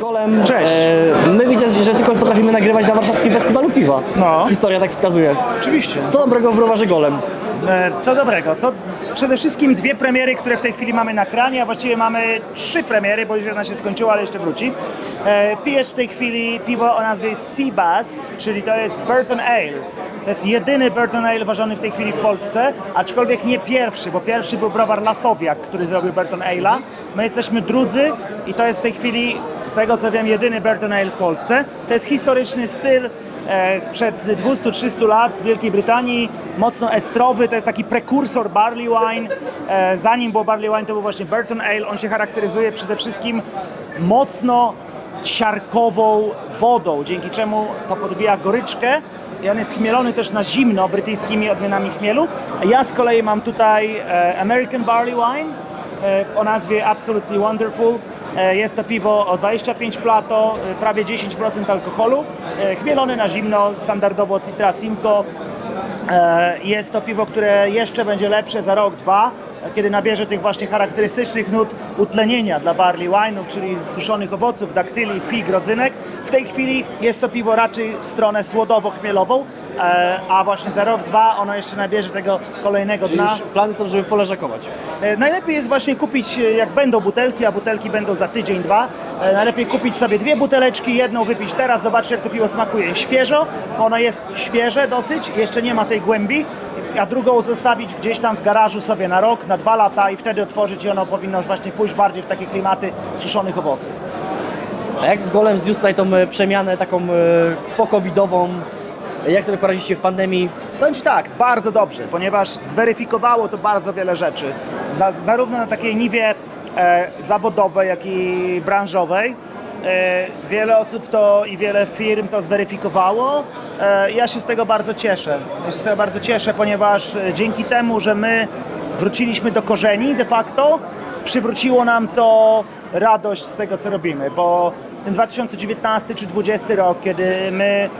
Golem, Cześć. E, my widzę, że tylko potrafimy nagrywać na warszawskim festiwalu piwa. No. Historia tak wskazuje. Oczywiście. Co dobrego w browarze Golem? E, Co dobrego, to przede wszystkim dwie premiery, które w tej chwili mamy na kranie, a właściwie mamy trzy premiery, bo już jedna się skończyła, ale jeszcze wróci. E, Pijesz w tej chwili piwo o nazwie Seabass, czyli to jest Burton Ale. To jest jedyny Burton Ale ważony w tej chwili w Polsce, aczkolwiek nie pierwszy, bo pierwszy był browar Lasowiak, który zrobił Burton Ale'a. My jesteśmy drudzy i to jest w tej chwili, z tego co wiem, jedyny Burton Ale w Polsce. To jest historyczny styl, e, sprzed 200-300 lat z Wielkiej Brytanii, mocno estrowy, to jest taki prekursor barley wine. E, Zanim było barley wine, to był właśnie Burton Ale. On się charakteryzuje przede wszystkim mocno siarkową wodą, dzięki czemu to podbija goryczkę i on jest chmielony też na zimno brytyjskimi odmianami chmielu. Ja z kolei mam tutaj e, American Barley Wine, e, o nazwie Absolutely Wonderful. E, Jest to piwo o 25 plato, prawie 10% alkoholu, chmielony na zimno, standardowo Citra Simcoe. Jest to piwo, które jeszcze będzie lepsze za rok, dwa, kiedy nabierze tych właśnie charakterystycznych nut utlenienia dla barley wine'ów, czyli suszonych owoców, daktyli, fig, rodzynek. W tej chwili jest to piwo raczej w stronę słodowo-chmielową, e, a właśnie za rok, dwa ono jeszcze nabierze tego kolejnego Czyli dna. plany są, żeby poleżakować. E, Najlepiej jest właśnie kupić, e, jak będą butelki, a butelki będą za tydzień, dwa. E, Najlepiej kupić sobie dwie buteleczki, jedną wypić teraz, zobaczyć jak to piwo smakuje świeżo. Ono jest świeże dosyć, jeszcze nie ma tej głębi, a drugą zostawić gdzieś tam w garażu sobie na rok, na dwa lata i wtedy otworzyć i ono powinno właśnie pójść bardziej w takie klimaty suszonych owoców. A jak Golem zniósł tutaj tą e, przemianę taką e, pokowidową? Jak sobie poradzicie w pandemii? Ci tak, bardzo dobrze, ponieważ zweryfikowało to bardzo wiele rzeczy. Na, zarówno na takiej niwie zawodowej, jak i branżowej. E, wiele osób to i wiele firm to zweryfikowało. E, ja się z tego bardzo cieszę. Ja się z tego bardzo cieszę, ponieważ e, dzięki temu, że my wróciliśmy do korzeni de facto, przywróciło nam to radość z tego, co robimy, bo ten 2019 czy 2020 rok, kiedy my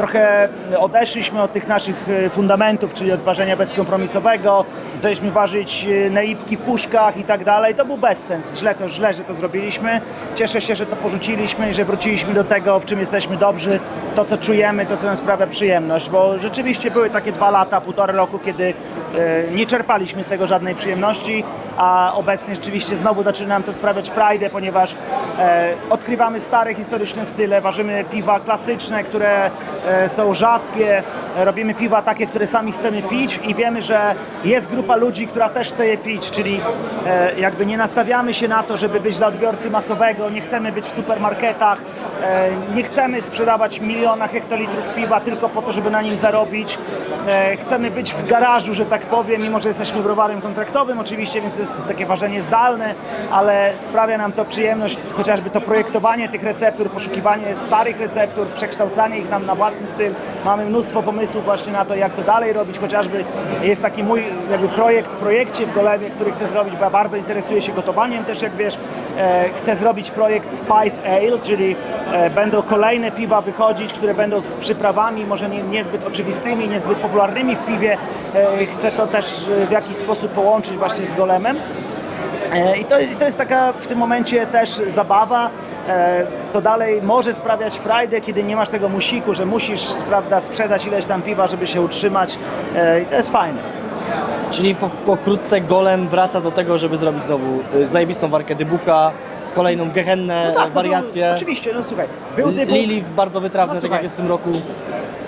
trochę odeszliśmy od tych naszych e, fundamentów, czyli od ważenia bezkompromisowego, zaczęliśmy ważyć e, naipki w puszkach i tak dalej. To był bezsens. Źle to, źle, że to zrobiliśmy. Cieszę się, że to porzuciliśmy i że wróciliśmy do tego, w czym jesteśmy dobrzy, to co czujemy, to co nam sprawia przyjemność, bo rzeczywiście były takie dwa lata, półtora roku, kiedy e, nie czerpaliśmy z tego żadnej przyjemności, a obecnie rzeczywiście znowu zaczyna nam to sprawiać frajdę, ponieważ e, odkrywamy stare historyczne style, ważymy piwa klasyczne, które e, są rzadkie, e, robimy piwa takie, które sami chcemy pić i wiemy, że jest grupa ludzi, która też chce je pić, czyli e, jakby nie nastawiamy się na to, żeby być dla odbiorcy masowego, nie chcemy być w supermarketach, e, nie chcemy sprzedawać miliona hektolitrów piwa tylko po to, żeby na nim zarobić. E, chcemy być w garażu, że tak powiem, mimo że jesteśmy browarem kontraktowym oczywiście, więc to jest takie ważenie zdalne, ale sprawia nam to przyjemność, chociażby to projektowanie tych receptur, poszukiwanie starych receptur, przekształcanie ich nam na własny. Mamy mnóstwo pomysłów właśnie na to, jak to dalej robić, chociażby jest taki mój jakby projekt w projekcie w Golewie, który chcę zrobić, bo ja bardzo interesuję się gotowaniem też, jak wiesz. E, chcę zrobić projekt Spice Ale, czyli e, będą kolejne piwa wychodzić, które będą z przyprawami, może nie, niezbyt oczywistymi, niezbyt popularnymi w piwie. E, chcę to też e, w jakiś sposób połączyć właśnie z Golemem. E, I to, to jest taka w tym momencie też zabawa. E, To dalej może sprawiać frajdę, kiedy nie masz tego musiku, że musisz prawda, sprzedać ileś tam piwa, żeby się utrzymać. E, I to jest fajne. Czyli po, pokrótce Golem wraca do tego, żeby zrobić znowu zajebistą warkę dybuka, kolejną gehennę, No tak, no wariację. Oczywiście, no słuchaj, był dybuk, Lili bardzo wytrawne, No tak jak jest w tym roku.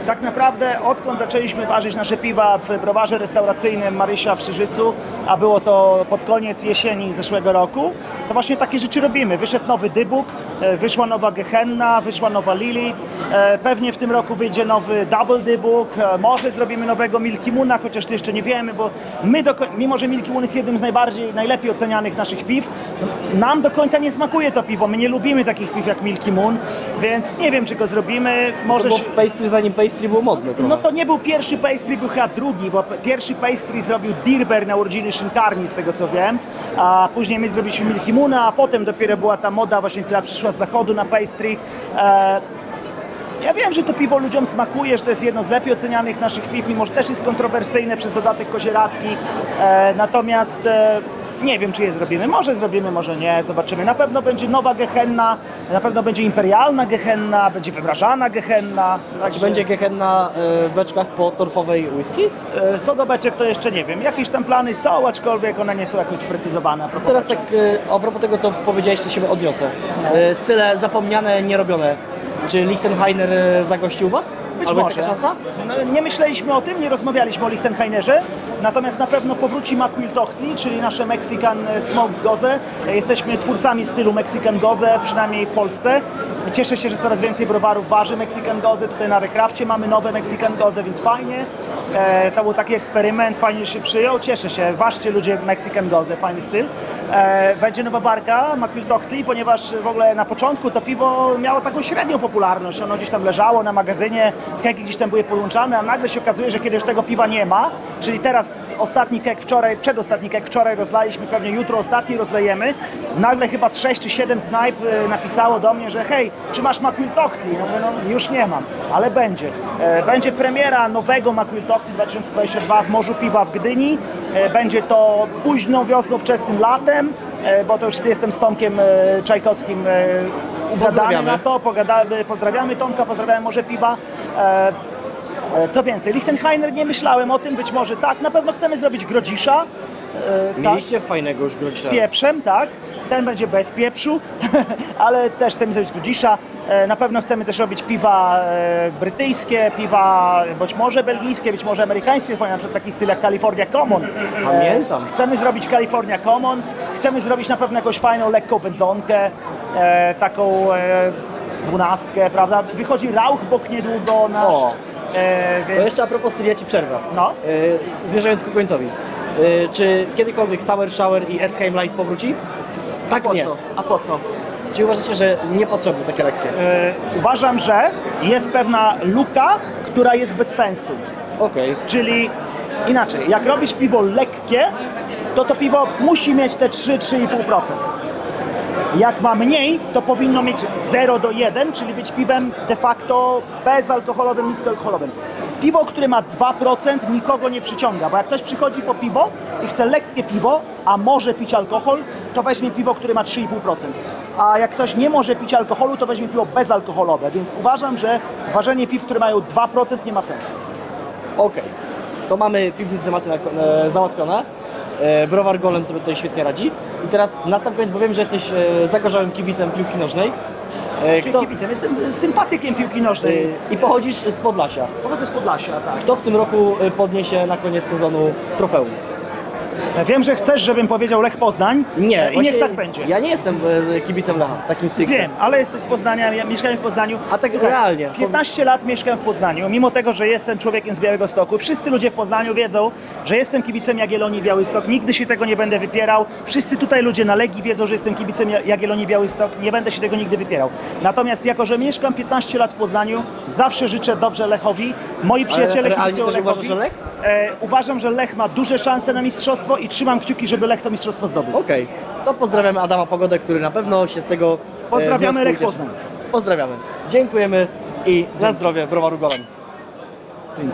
Tak naprawdę odkąd zaczęliśmy ważyć nasze piwa w browarze restauracyjnym Marysia w Szczyżycu, a było to pod koniec jesieni zeszłego roku, to właśnie takie rzeczy robimy. Wyszedł nowy Dybuk, e, wyszła nowa Gehenna, wyszła nowa Lili, e, pewnie w tym roku wyjdzie nowy Double Dybuk, e, może zrobimy nowego Milky Moona, chociaż to jeszcze nie wiemy, bo my, do, mimo że Milky Moon jest jednym z najbardziej, najlepiej ocenianych naszych piw, nam do końca nie smakuje to piwo, my nie lubimy takich piw jak Milky Moon, więc nie wiem, czy go zrobimy, może się... pastry zanim pastry było modne trochę. No to nie był pierwszy pastry, był chyba drugi, bo p- pierwszy pastry zrobił Dirber na urodziny Szynkarni, z tego co wiem, a później my zrobiliśmy Milky Moona, a potem dopiero była ta moda właśnie, która przyszła z zachodu na pastry. E, ja wiem, że to piwo ludziom smakuje, że to jest jedno z lepiej ocenianych naszych piw, mimo że też jest kontrowersyjne przez dodatek kozieradki, e, natomiast e, Nie wiem, czy je zrobimy. Może zrobimy, może nie. Zobaczymy. Na pewno będzie nowa Gehenna, na pewno będzie imperialna Gehenna, będzie wyobrażana Gehenna. Czy Także, będzie Gehenna e, w beczkach po torfowej whisky? e, Co do beczek, to jeszcze nie wiem. Jakieś tam plany są, aczkolwiek one nie są jakoś sprecyzowane. a propos Teraz beczek. tak e, a propos tego, co powiedziałeś, to się odniosę. E, Style zapomniane, nierobione. Czy Lichtenheiner e, zagości u Was? Być Albo może. jest taka szansa? No, nie myśleliśmy o tym, nie rozmawialiśmy o Lichtenheinerze, natomiast na pewno powróci Makwil Tochtli, czyli nasze Mexican Smoke Goze. Jesteśmy twórcami stylu Mexican Goze, przynajmniej w Polsce. Cieszę się, że coraz więcej browarów waży Mexican Goze. Tutaj na Rekrafcie mamy nowe Mexican Goze, więc fajnie. E, to był taki eksperyment, fajnie się przyjął. Cieszę się, ważcie ludzie Mexican Goze, fajny styl. E, będzie nowa barka Makwil Tochtli, ponieważ w ogóle na początku to piwo miało taką średnią popularność. Ono gdzieś tam leżało na magazynie, keki gdzieś tam były podłączane, a nagle się okazuje, że kiedy już tego piwa nie ma, czyli teraz ostatni kek wczoraj, przedostatni kek wczoraj rozlaliśmy, pewnie jutro ostatni rozlejemy, nagle chyba z 6 czy 7 knajp e, napisało do mnie, że hej, czy masz Makwil Tochtli? No, już nie mam, ale będzie. E, Będzie premiera nowego Makwil Tochtli 2022 w Morzu Piwa w Gdyni. E, Będzie to późną wiosną, wczesnym latem, bo to już jestem z Tomkiem Czajkowskim Pozdrawiamy. na to, pogadamy, pozdrawiamy Tomka, pozdrawiamy może Piwa. E, e, co więcej, Lichtenheiner nie myślałem o tym, być może tak, na pewno chcemy zrobić Grodzisza. Tak, Mieliście fajnego już Grodzisza. z pieprzem, tak, ten będzie bez pieprzu, ale też chcemy zrobić Grodzisza. E, Na pewno chcemy też robić piwa e, brytyjskie, piwa być może belgijskie, być może amerykańskie, na przykład taki styl jak California Common. Pamiętam. Chcemy zrobić California Common, chcemy zrobić na pewno jakąś fajną, lekką wędzonkę, taką dwunastkę, prawda? Wychodzi Rauchbock niedługo nasz. O. To jeszcze a propos styli, ja Ci przerwę. No. Zmierzając ku końcowi. E, czy kiedykolwiek Sour Shower i Edsheim Light powróci? Tak, po nie. co? A po co? Czy uważacie, że niepotrzebne takie lekkie? E, uważam, że jest pewna luka, która jest bez sensu. Okej. Czyli inaczej, jak robisz piwo lekkie, to to piwo musi mieć te 3-3,5%. Jak ma mniej, to powinno mieć 0 do 1, czyli być piwem de facto bezalkoholowym, niskoalkoholowym. Piwo, które ma 2% nikogo nie przyciąga, bo jak ktoś przychodzi po piwo i chce lekkie piwo, a może pić alkohol, to weźmie piwo, które ma 3,5%. A jak ktoś nie może pić alkoholu, to weźmie piwo bezalkoholowe, więc uważam, że ważenie piw, które mają 2% nie ma sensu. Okej. To mamy piwne tematy na, e, załatwione. E, Browar Golem sobie tutaj świetnie radzi. I teraz na sam koniec, bo wiem, że jesteś e, zagorzałym kibicem piłki nożnej. E, Kto? Kibicem. Jestem sympatykiem piłki nożnej. e, I pochodzisz z Podlasia. Pochodzę z Podlasia, tak. Kto w tym roku e, podniesie na koniec sezonu trofeum? Wiem, że chcesz, żebym powiedział Lech Poznań. Nie, I właśnie niech tak będzie. Ja nie jestem e, kibicem Lecha, takim stricte. Wiem, ale jesteś z Poznania, ja mieszkałem w Poznaniu. A tak realnie, 15 lat mieszkałem w Poznaniu, mimo tego, że jestem człowiekiem z Białego Stoku. Wszyscy ludzie w Poznaniu wiedzą, że jestem kibicem Jagiellonii Białystok. Nigdy się tego nie będę wypierał. Wszyscy tutaj ludzie na Legii wiedzą, że jestem kibicem Ja- Jagiellonii Białystok. Nie będę się tego nigdy wypierał. Natomiast jako, że mieszkam 15 lat w Poznaniu, zawsze życzę dobrze Lechowi. Moi przyjaciele realnie kibicują też Lechowi. uważasz, że Lech? E, uważam, że Lech ma duże szanse na mistrzostwo i trzymam kciuki, żeby Lech to mistrzostwo zdobył. Okej, to pozdrawiamy Adama Pogodę, który na pewno się z tego e, Pozdrawiamy wniosku Lech ucieszy. Poznań. Pozdrawiamy. Dziękujemy i na zdrowie Browaru Golem. Dzięki.